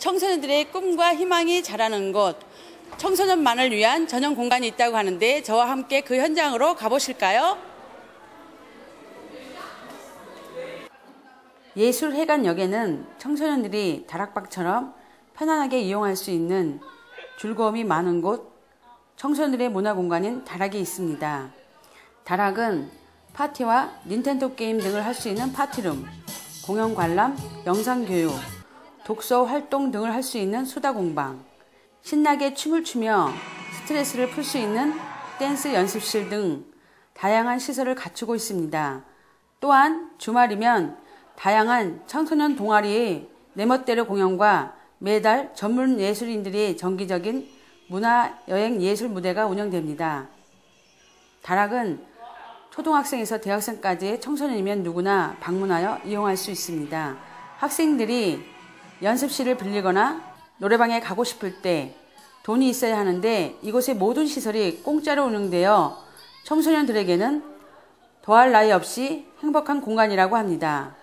청소년들의 꿈과 희망이 자라는 곳, 청소년만을 위한 전용 공간이 있다고 하는데 저와 함께 그 현장으로 가보실까요? 예술회관역에는 청소년들이 다락방처럼 편안하게 이용할 수 있는 즐거움이 많은 곳, 청소년들의 문화 공간인 다락이 있습니다. 다락은 파티와 닌텐도 게임 등을 할 수 있는 파티룸, 공연 관람, 영상 교육, 독서 활동 등을 할 수 있는 수다 공방, 신나게 춤을 추며 스트레스를 풀 수 있는 댄스 연습실 등 다양한 시설을 갖추고 있습니다. 또한 주말이면 다양한 청소년 동아리의 내멋대로 공연과 매달 전문 예술인들이 정기적인 문화 여행 예술 무대가 운영됩니다. 다락은 초등학생에서 대학생까지의 청소년이면 누구나 방문하여 이용할 수 있습니다. 학생들이 연습실을 빌리거나 노래방에 가고 싶을 때 돈이 있어야 하는데 이곳의 모든 시설이 공짜로 운영되어 청소년들에게는 더할 나위 없이 행복한 공간이라고 합니다.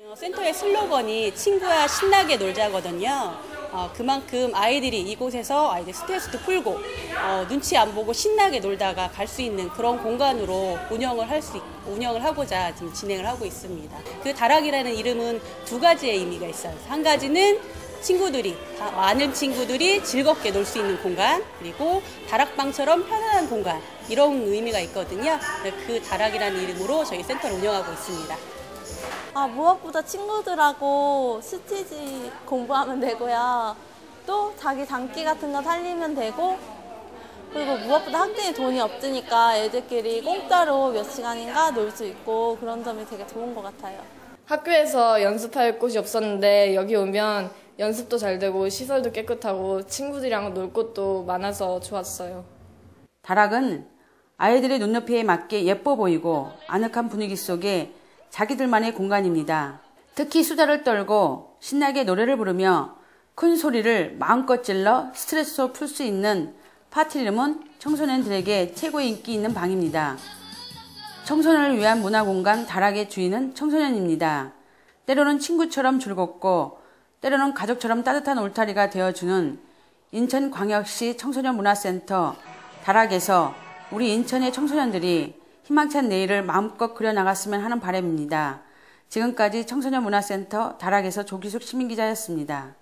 어, 센터의 슬로건이 친구와 신나게 놀자거든요. 어, 그만큼 아이들이 이곳에서 아이들 스트레스도 풀고 어, 눈치 안 보고 신나게 놀다가 갈 수 있는 그런 공간으로 운영을 할 수 운영을 하고자 지금 진행을 하고 있습니다. 그 다락이라는 이름은 두 가지의 의미가 있어요. 한 가지는 친구들이 많은 친구들이 즐겁게 놀 수 있는 공간 그리고 다락방처럼 편안한 공간 이런 의미가 있거든요. 그 다락이라는 이름으로 저희 센터를 운영하고 있습니다. 아, 무엇보다 친구들하고 스티지 공부하면 되고요. 또 자기 장기 같은 거 살리면 되고 그리고 무엇보다 학생이 돈이 없으니까 애들끼리 공짜로 몇 시간인가 놀 수 있고 그런 점이 되게 좋은 것 같아요. 학교에서 연습할 곳이 없었는데 여기 오면 연습도 잘 되고 시설도 깨끗하고 친구들이랑 놀 곳도 많아서 좋았어요. 다락은 아이들의 눈높이에 맞게 예뻐 보이고 아늑한 분위기 속에 자기들만의 공간입니다. 특히 수다를 떨고 신나게 노래를 부르며 큰 소리를 마음껏 질러 스트레스を풀 수 있는 파티룸은 청소년들에게 최고 인기 있는 방입니다. 청소년을 위한 문화공간 다락의 주인은 청소년입니다. 때로는 친구처럼 즐겁고 때로는 가족처럼 따뜻한 울타리가 되어주는 인천광역시 청소년문화센터 다락에서 우리 인천의 청소년들이 희망찬 내일을 마음껏 그려나갔으면 하는 바람입니다. 지금까지 청소년문화센터 다락에서 조기숙 시민기자였습니다.